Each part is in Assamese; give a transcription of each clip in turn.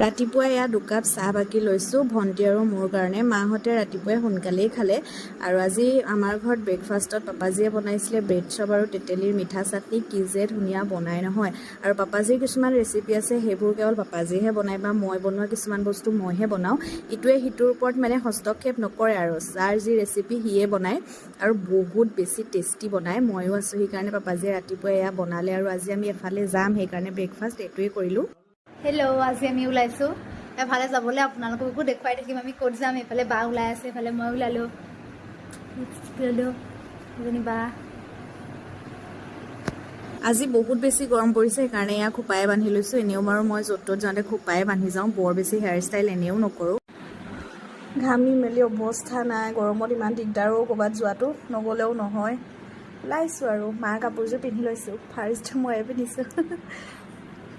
ৰাতিপুৱা এয়া দুকাপ চাহ বাকি লৈছোঁ ভণ্টি আৰু মোৰ কাৰণে। মাহঁতে ৰাতিপুৱাই সোনকালেই খালে। আৰু আজি আমাৰ ঘৰত ব্ৰেকফাষ্টত পাপাজীয়ে বনাইছিলে ব্ৰেড চপ আৰু তেতেলীৰ মিঠা চাটনি। কি যে ধুনীয়া বনাই নহয়। আৰু পাপাজীৰ কিছুমান ৰেচিপি আছে সেইবোৰ কেৱল পাপাজীয়েহে বনায় বা মই বনোৱা কিছুমান বস্তু মইহে বনাওঁ। ইটোৱে সিটোৰ ওপৰত মানে হস্তক্ষেপ নকৰে আৰু। যাৰ যি ৰেচিপি সিয়ে বনায়। আৰু বহুত বেছি টেষ্টি বনায়। ময়ো আছোঁ সেইকাৰণে পাপাজীয়ে ৰাতিপুৱাই এয়া বনালে আৰু আজি আমি এফালে যাম সেইকাৰণে ব্ৰেকফাষ্ট এইটোৱে কৰিলোঁ। হেল্ল' আজি আমি ওলাইছোঁ। এফালে যাবলৈ আপোনালোককো দেখুৱাই থাকিম। আমি ক'ত যাম? এইফালে বা ওলাই আছে এইফালে মই ওলালোঁ। ওলালোঁ এজনী বা আজি বহুত বেছি গৰম পৰিছে সেইকাৰণে এয়া খোপাই বান্ধি লৈছোঁ। এনেও বাৰু মই য'ত ত'ত যাওঁতে খোপাই বান্ধি যাওঁ। বৰ বেছি হেয়াৰ ষ্টাইল এনেও নকৰোঁ। ঘামি মেলি অৱস্থা নাই। গৰমত ইমান দিগদাৰো ক'ৰবাত যোৱাটো। নগ'লেও নহয়। ওলাইছোঁ আৰু। মাৰ কাপোৰযোৰ পিন্ধি লৈছোঁ। ফাৰ্ষ্ট ময়ে পিন্ধিছোঁ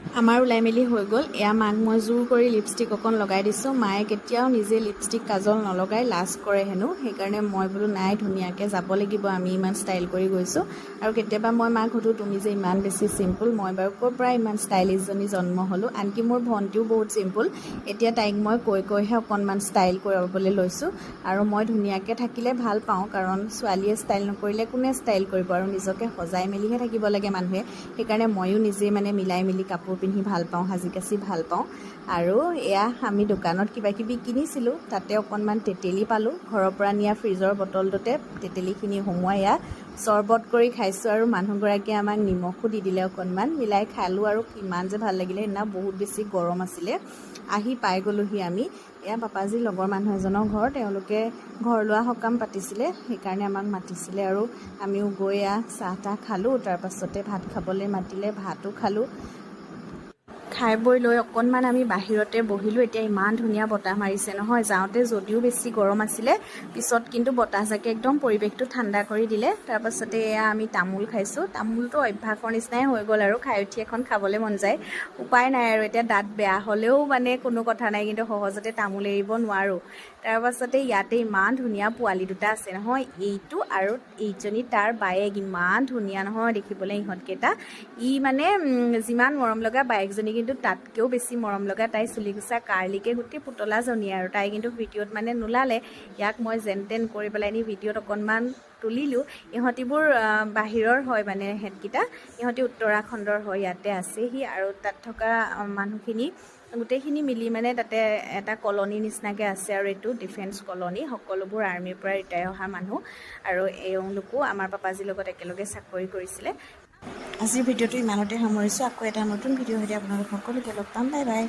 আমাৰ ওলাই মেলি হৈ গ'ল। এয়া মাক মই জোৰ কৰি লিপষ্টিক অকণ লগাই দিছোঁ। মায়ে কেতিয়াও নিজে লিপষ্টিক কাজল নলগাই লাজ কৰে হেনো সেইকাৰণে মই বোলো নাই ধুনীয়াকৈ যাব লাগিব। আমি ইমান ষ্টাইল কৰি গৈছোঁ। আৰু কেতিয়াবা মই মাক সুধোঁ তুমি যে ইমান বেছি চিম্পুল মই বাৰু ক'ৰ পৰা ইমান ষ্টাইলিছজনী জন্ম হ'লোঁ? আনকি মোৰ ভণ্টিও বহুত চিম্পুল এতিয়া তাইক মই কৈ কৈহে অকণমান ষ্টাইল কৰাবলৈ লৈছোঁ। আৰু মই ধুনীয়াকৈ থাকিলে ভাল পাওঁ। কাৰণ ছোৱালীয়ে ষ্টাইল নকৰিলে কোনে ষ্টাইল কৰিব? আৰু নিজকে সজাই মেলিহে থাকিব লাগে মানুহে। সেইকাৰণে ময়ো নিজে মানে মিলাই মেলি কাপোৰ পিন্ধি ভাল পাওঁ সাজি কাচি ভাল পাওঁ। আৰু এয়া আমি দোকানত কিবা কিবি কিনিছিলোঁ তাতে অকণমান তেতেলী পালোঁ। ঘৰৰ পৰা নিয়া ফ্ৰিজৰ বটলটোতে তেতেলীখিনি সোমোৱাই এয়া চৰ্বত কৰি খাইছোঁ আৰু মানুহগৰাকীয়ে আমাক নিমখো দি দিলে অকণমান। মিলাই খালোঁ আৰু কিমান যে ভাল লাগিলে সেইদিনা বহুত বেছি গৰম আছিলে। আহি পাই গ'লোহি আমি। এয়া পাপাজীৰ লগৰ মানুহ এজনৰ ঘৰ তেওঁলোকে ঘৰ লোৱা সকাম পাতিছিলে সেইকাৰণে আমাক মাতিছিলে আৰু আমিও গৈ এয়া চাহ তাহ খালোঁ তাৰপাছতে ভাত খাবলৈ মাতিলে ভাতো খালোঁ। খাই বৈ লৈ অকণমান আমি বাহিৰতে বহিলোঁ। এতিয়া ইমান ধুনীয়া বতাহ মাৰিছে নহয়। যাওঁতে যদিও বেছি গৰম আছিলে পিছত কিন্তু বতাহজাকে একদম পৰিৱেশটো ঠাণ্ডা কৰি দিলে। তাৰপাছতে এয়া আমি তামোল খাইছোঁ। তামোলটো অভ্যাসৰ নিচিনাই হৈ গ'ল আৰু খাই উঠি এখন খাবলৈ মন যায়। উপায় নাই আৰু এতিয়া দাঁত বেয়া হ'লেও মানে কোনো কথা নাই কিন্তু সহজতে তামোল এৰিব নোৱাৰোঁ। তাৰপাছতে ইয়াতে ইমান ধুনীয়া পোৱালি দুটা আছে নহয়। এইটো আৰু এইজনী তাৰ বায়েক। ইমান ধুনীয়া নহয় দেখিবলৈ ইহঁতকেইটা। ই মানে যিমান মৰম লগা বায়েকজনী কিন্তু তাতকৈও বেছি মৰম লগা তাই চুলি গুচা কাৰ্লিকে গোটেই পুতলাজনী আৰু তাই কিন্তু ভিডিঅ'ত মানে নোলালে। ইয়াক মই যেন তেন কৰি পেলাই নি ভিডিঅ'ত অকণমান তুলিলোঁ। ইহঁতিবোৰ বাহিৰৰ হয় মানে সিহঁতকেইটা ইহঁতি উত্তৰাখণ্ডৰ হয় ইয়াতে আছেহি আৰু তাত থকা মানুহখিনি গোটেইখিনি মিলি মানে তাতে এটা কলনী নিচিনাকৈ আছে আৰু এইটো ডিফেন্স কলনী। সকলোবোৰ আৰ্মিৰ পৰা ৰিটায়াৰ অহা মানুহ। আৰু এওঁলোকো আমাৰ পাপাজীৰ লগত একেলগে চাকৰি কৰিছিলে। আজিৰ ভিডিঅ'টো ইমানতে সামৰিছোঁ। আকৌ এটা নতুন ভিডিঅ' সৈতে আপোনালোক সকলোকে লগ পাম। Bye bye.